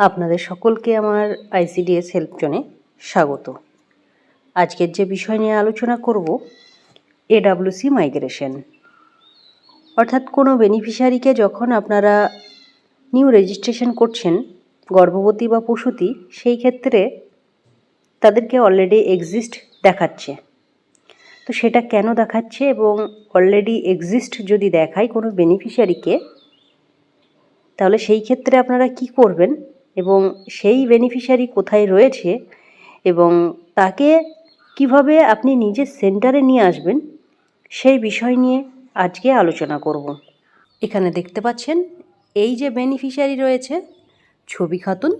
আপনাদের সকলকে আমার আইসিডিএস হেল্প জোনে স্বাগত। আজকের যে বিষয় নিয়ে আলোচনা করব এডাব্লিউসি মাইগ্রেশন অর্থাৎ কোনো বেনিফিশিয়ারিকে যখন আপনারা নিউ রেজিস্ট্রেশন করছেন, গর্ভবতী বা পশুতি সেই ক্ষেত্রে তাদেরকে অলরেডি এক্সিস্ট দেখাচ্ছে। তো সেটা কেন দেখাচ্ছে এবং অলরেডি এক্সিস্ট যদি দেখায় কোনো বেনিফিশিয়ারিকে তাহলে সেই ক্ষেত্রে আপনারা কি করবেন? এবং সেই বেনিফিশিয়ারি কোথায় রয়েছে এবং তাকে কীভাবে আপনি নিজের সেন্টারে নিয়ে আসবেন, সেই বিষয় নিয়ে আজকে আলোচনা করব। এখানে দেখতে পাচ্ছেন, এই যে বেনিফিশিয়ারি রয়েছে, ছবি খাতুন,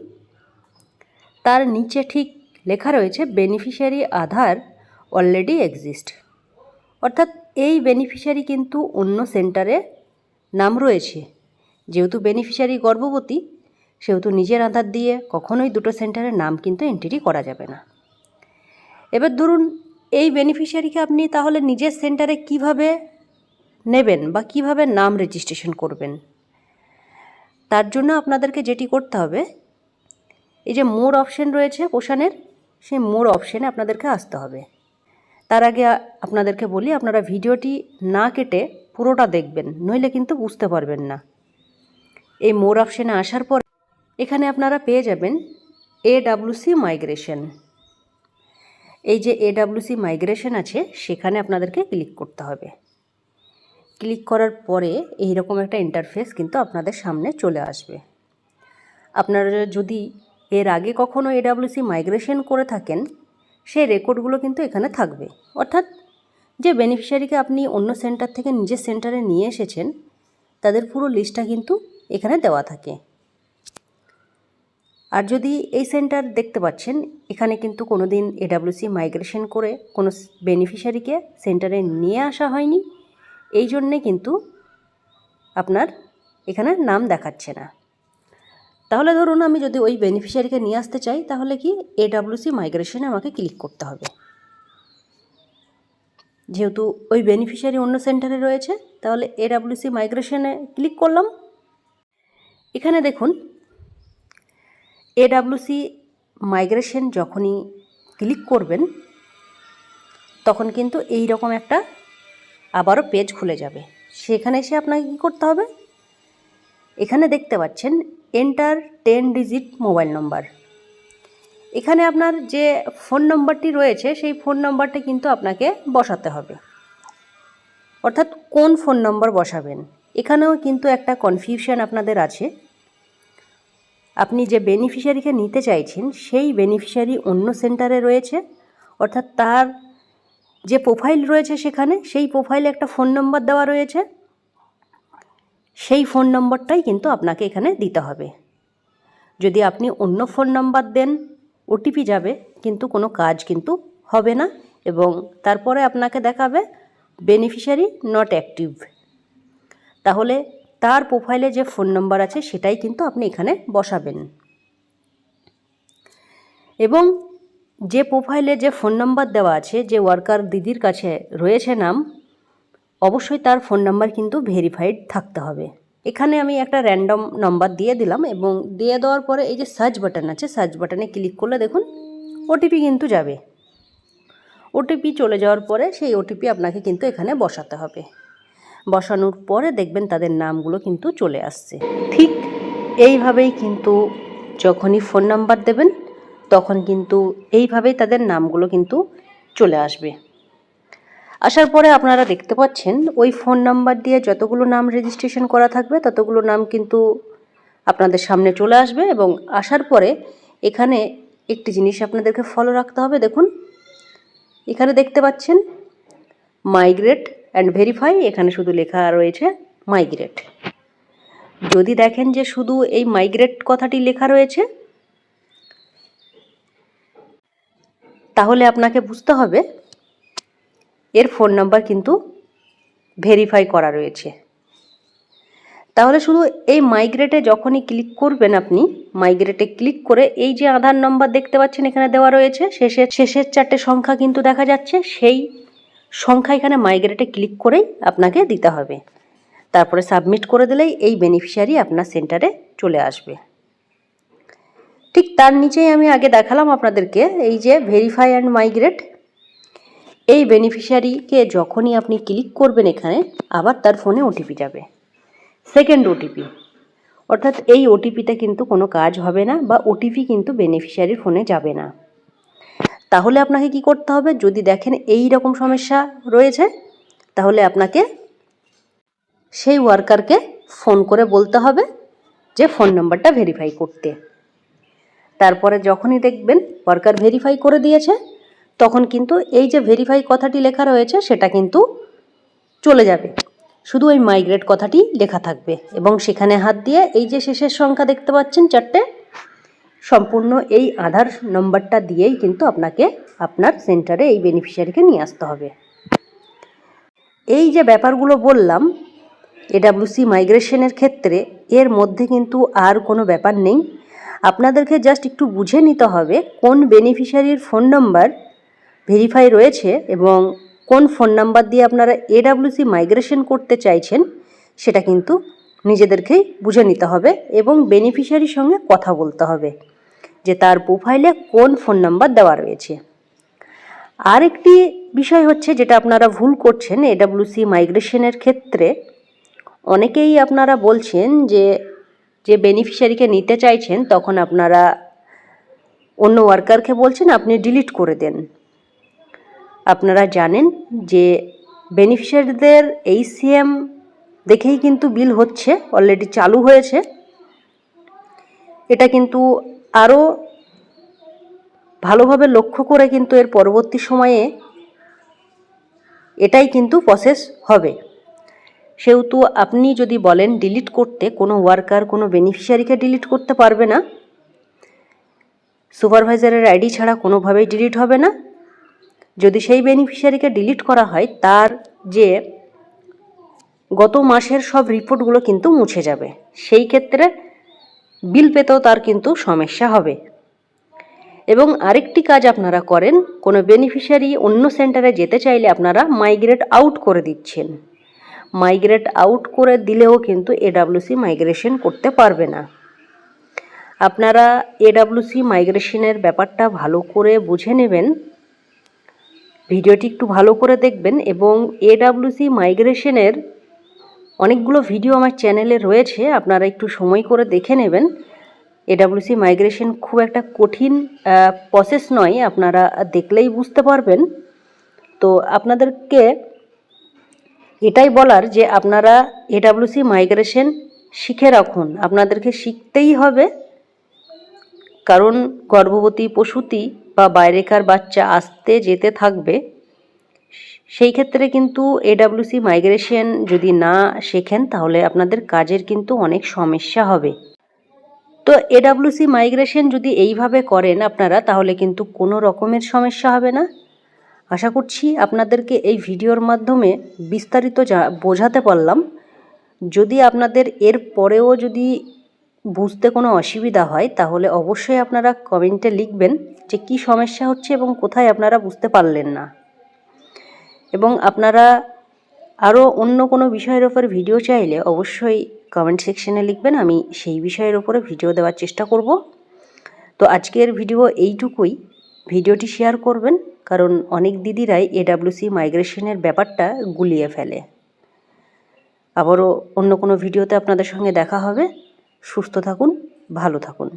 তার নিচে ঠিক লেখা রয়েছে বেনিফিশিয়ারি আধার অলরেডি এক্সিস্ট অর্থাৎ এই বেনিফিশিয়ারি কিন্তু অন্য সেন্টারে নাম রয়েছে। যেহেতু বেনিফিশিয়ারি গর্ভবতী সেহেতু নিজের আধার দিয়ে কখনোই দুটো সেন্টারের নাম কিন্তু এন্ট্রি করা যাবে না। এবার ধরুন, এই বেনিফিশিয়ারিকে আপনি তাহলে নিজের সেন্টারে কীভাবে নেবেন বা কীভাবে নাম রেজিস্ট্রেশন করবেন? তার জন্য আপনাদেরকে যেটি করতে হবে, এই যে মোর অপশন রয়েছে পোষণের সেই মোর অপশানে আপনাদেরকে আসতে হবে। তার আগে আপনাদেরকে বলি, আপনারা ভিডিওটি না কেটে পুরোটা দেখবেন, নইলে কিন্তু বুঝতে পারবেন না। এই মোর অপশানে আসার পর এখানে আপনারা পেয়ে যাবেন এডাব্লিউসি মাইগ্রেশন এই যে এডাব্লিউসি মাইগ্রেশন আছে, সেখানে আপনাদেরকে ক্লিক করতে হবে। ক্লিক করার পরে এই রকম একটা ইন্টারফেস কিন্তু আপনাদের সামনে চলে আসবে। আপনারা যদি এর আগে কখনো এডাব্লিউসি মাইগ্রেশন করে থাকেন, সেই রেকর্ডগুলো কিন্তু এখানে থাকবে। অর্থাৎ যে বেনিফিশিয়ারিকে আপনি অন্য সেন্টার থেকে নিজের সেন্টারে নিয়ে এসেছেন, তাদের পুরো লিস্টটা কিন্তু এখানে দেওয়া থাকে। আর যদি এই সেন্টার দেখতে পাচ্ছেন, এখানে কিন্তু কোনো দিন এডাব্লিউসি মাইগ্রেশন করে কোনো বেনিফিশিয়ারিকে সেন্টারে নিয়ে আসা হয়নি। এই জন্যে কিন্তু আপনার এখানে নাম দেখাচ্ছে না। তাহলে ধরুন আমি যদি ওই বেনিফিশিয়ারিকে নিয়ে আসতে চাই, তাহলে কি এডাব্লিউসি মাইগ্রেশনে আমাকে ক্লিক করতে হবে? যেহেতু ওই বেনিফিশিয়ারি অন্য সেন্টারে রয়েছে, তাহলে এডাব্লিউসি মাইগ্রেশনে ক্লিক করলাম। এখানে দেখুন এডাব্লিউসি মাইগ্রেশন যখনই ক্লিক করবেন, তখন কিন্তু এই রকম একটা আবারও পেজ খুলে যাবে। সেখানে এসে আপনাকে কী করতে হবে? এখানে দেখতে পাচ্ছেন enter ten digit mobile number এখানে আপনার যে ফোন নম্বরটি রয়েছে, সেই ফোন নম্বরটা কিন্তু আপনাকে বসাতে হবে। অর্থাৎ কোন ফোন নম্বর বসাবেন? এখানেও কিন্তু একটা কনফিউশন আপনাদের আছে। আপনি যে বেনিফিশিয়ারিকে নিতে চাইছেন, সেই বেনিফিশিয়ারি অন্য সেন্টারে রয়েছে। অর্থাৎ তার যে প্রোফাইল রয়েছে সেখানে, সেই প্রোফাইলে একটা ফোন নম্বর দেওয়া রয়েছে। সেই ফোন নম্বরটাই কিন্তু আপনাকে এখানে দিতে হবে। যদি আপনি অন্য ফোন নম্বর দেন ওটিপি যাবে, কিন্তু কোনো কাজ কিন্তু হবে না এবং তারপরে আপনাকে দেখাবে বেনিফিশিয়ারি নট অ্যাক্টিভ তাহলে তার প্রোফাইলে যে ফোন নম্বর আছে, সেটাই কিন্তু আপনি এখানে বসাবেন। এবং যে প্রোফাইলে যে ফোন নম্বর দেওয়া আছে, যে ওয়ার্কার দিদির কাছে রয়েছে নাম, অবশ্যই তার ফোন নাম্বার কিন্তু ভেরিফাইড থাকতে হবে। এখানে আমি একটা র্যান্ডম নাম্বার দিয়ে দিলাম এবং দিয়ে দেওয়ার পরে এই যে সার্চ বাটন আছে সার্চ বাটনে ক্লিক করলে দেখুন ওটিপি কিন্তু যাবে। ওটিপি চলে যাওয়ার পরে সেই ওটিপি আপনাকে কিন্তু এখানে বসাতে হবে। বসানোর পরে দেখবেন তাদের নামগুলো কিন্তু চলে আসছে। ঠিক এইভাবেই কিন্তু যখনই ফোন নাম্বার দেবেন, তখন কিন্তু এইভাবেই তাদের নামগুলো কিন্তু চলে আসবে। আসার পরে আপনারা দেখতে পাচ্ছেন, ওই ফোন নাম্বার দিয়ে যতগুলো নাম রেজিস্ট্রেশন করা থাকবে, ততগুলো নাম কিন্তু আপনাদের সামনে চলে আসবে এবং আসার পরে এখানে একটি জিনিস আপনাদেরকে ফলো রাখতে হবে। দেখুন, এখানে দেখতে পাচ্ছেন মাইগ্রেট অ্যান্ড ভেরিফাই এখানে শুধু লেখা রয়েছে মাইগ্রেট যদি দেখেন যে শুধু এই মাইগ্রেট কথাটি লেখা রয়েছে, তাহলে আপনাকে বুঝতে হবে এর ফোন নাম্বার কিন্তু ভেরিফাই করা রয়েছে। তাহলে শুধু এই মাইগ্রেটে যখনই ক্লিক করবেন আপনি মাইগ্রেটে ক্লিক করে এই যে আধার নম্বর দেখতে পাচ্ছেন এখানে দেওয়া রয়েছে, শেষের শেষের চারটে সংখ্যা কিন্তু দেখা যাচ্ছে, সেই সংখ্যা এখানে মাইগ্রেটে ক্লিক করেই আপনাকে দিতে হবে। তারপরে সাবমিট করে দিলেই এই বেনিফিশিয়ারি আপনার সেন্টারে চলে আসবে। ঠিক তার নিচেই আমি আগে দেখালাম আপনাদেরকে এই যে ভেরিফাই অ্যান্ড মাইগ্রেট এই বেনিফিশিয়ারিকে যখনই আপনি ক্লিক করবেন এখানে, আবার তার ফোনে ওটিপি যাবে। সেকেন্ড ওটিপি অর্থাৎ এই ওটিপিতে কিন্তু কোনো কাজ হবে না বা ওটিপি কিন্তু বেনিফিশিয়ারির ফোনে যাবে না। তাহলে আপনাকে কি করতে হবে? যদি দেখেন এই রকম সমস্যা রয়েছে, তাহলে আপনাকে সেই ওয়ার্কারকে ফোন করে বলতে হবে যে ফোন নাম্বারটা ভেরিফাই করতে। তারপরে যখনই দেখবেন ওয়ার্কার ভেরিফাই করে দিয়েছে, তখন কিন্তু এই যে ভেরিফাই কথাটি লেখা রয়েছে, সেটা কিন্তু চলে যাবে। শুধু ওই মাইগ্রেট কথাটি লেখা থাকবে এবং সেখানে হাত দিয়ে এই যে শেষের সংখ্যা দেখতে পাচ্ছেন চারটে সম্পূর্ণ এই আধার নম্বরটা দিয়েই কিন্তু আপনাকে আপনার সেন্টারে এই বেনিফিশিয়ারিকে নিয়ে আসতে হবে। এই যে ব্যাপারগুলো বললাম এডাব্লিউসি মাইগ্রেশনের ক্ষেত্রে এর মধ্যে কিন্তু আর কোনো ব্যাপার নেই। আপনাদেরকে জাস্ট একটু বুঝে নিতে হবে কোন বেনিফিশিয়ারির ফোন নাম্বার ভেরিফাই রয়েছে এবং কোন ফোন নাম্বার দিয়ে আপনারা এডাব্লিউসি মাইগ্রেশন করতে চাইছেন, সেটা কিন্তু নিজেদেরকেই বুঝে নিতে হবে এবং বেনিফিশিয়ারির সঙ্গে কথা বলতে হবে, যে তার প্রোফাইলে কোন ফোন নাম্বার দেওয়া রয়েছে। আর একটি বিষয় হচ্ছে যেটা আপনারা ভুল করছেন এডাব্লিউসি মাইগ্রেশনের ক্ষেত্রে অনেকেই আপনারা বলছেন যে যে বেনিফিশিয়ারিকে নিতে চাইছেন, তখন আপনারা অন্য ওয়ার্কারকে বলছেন, আপনি ডিলিট করে দেন। আপনারা জানেন যে বেনিফিশিয়ারিদের এই সিএম দেখেই কিন্তু বিল হচ্ছে অলরেডি চালু হয়েছে। এটা কিন্তু আরও ভালোভাবে লক্ষ্য করে কিন্তু এর পরবর্তী সময়ে এটাই কিন্তু প্রসেস হবে। সেহেতু আপনি যদি বলেন ডিলিট করতে, কোনো ওয়ার্কার কোনো বেনিফিশিয়ারিকে ডিলিট করতে পারবে না সুপারভাইজারের আইডি ছাড়া কোনোভাবেই ডিলিট হবে না। যদি সেই বেনিফিশিয়ারিকে ডিলিট করা হয়, তার যে গত মাসের সব রিপোর্টগুলো কিন্তু মুছে যাবে। সেই ক্ষেত্রে বিল পেতেও তার কিন্তু সমস্যা হবে। এবং আরেকটি কাজ আপনারা করেন, কোনো বেনিফিশিয়ারি অন্য সেন্টারে যেতে চাইলে আপনারা মাইগ্রেট আউট করে দিচ্ছেন। মাইগ্রেট আউট করে দিলেও কিন্তু এডাব্লিউসি মাইগ্রেশন করতে পারবে না। আপনারা এডাব্লিউসি মাইগ্রেশনের ব্যাপারটা ভালো করে বুঝে নেবেন, ভিডিওটি একটু ভালো করে দেখবেন এবং এডাব্লিউসি মাইগ্রেশনের অনেকগুলো ভিডিও আমার চ্যানেলে রয়েছে, আপনারা একটু সময় করে দেখে নেবেন। এডাব্লিউসি মাইগ্রেশন খুব একটা কঠিন প্রসেস নয়, আপনারা দেখলেই বুঝতে পারবেন। তো আপনাদেরকে এটাই বলার যে আপনারা এডাব্লিউসি মাইগ্রেশন শিখে রাখুন, আপনাদেরকে শিখতেই হবে। কারণ গর্ভবতী প্রসূতি বা বাইরেকার বাচ্চা আসতে যেতে থাকবে সেই ক্ষেত্রে কিন্তু এডাব্লিউসি মাইগ্রেশন যদি না শেখেন, তাহলে আপনাদের কাজের কিন্তু অনেক সমস্যা হবে। তো এডাব্লিউসি মাইগ্রেশন যদি এইভাবে করেন আপনারা, তাহলে কিন্তু কোনো রকমের সমস্যা হবে না। আশা করছি আপনাদেরকে এই ভিডিওর মাধ্যমে বিস্তারিত বোঝাতে পারলাম। যদি আপনাদের এর পরেও যদি বুঝতে কোনো অসুবিধা হয়, তাহলে অবশ্যই আপনারা কমেন্টে লিখবেন যে কি সমস্যা হচ্ছে এবং কোথায় আপনারা বুঝতে পারলেন না। এবং আপনারা আরও অন্য কোনো বিষয়ের ওপর ভিডিও চাইলে অবশ্যই কমেন্ট সেকশনে লিখবেন, আমি সেই বিষয়ের ওপরে ভিডিও দেওয়ার চেষ্টা করব। তো আজকের ভিডিও এইটুকুই। ভিডিওটি শেয়ার করবেন, কারণ অনেক দিদিরাই এডাব্লিউসি মাইগ্রেশনের ব্যাপারটা গুলিয়ে ফেলে। আবারও অন্য কোনো ভিডিওতে আপনাদের সঙ্গে দেখা হবে। সুস্থ থাকুন, ভালো থাকুন।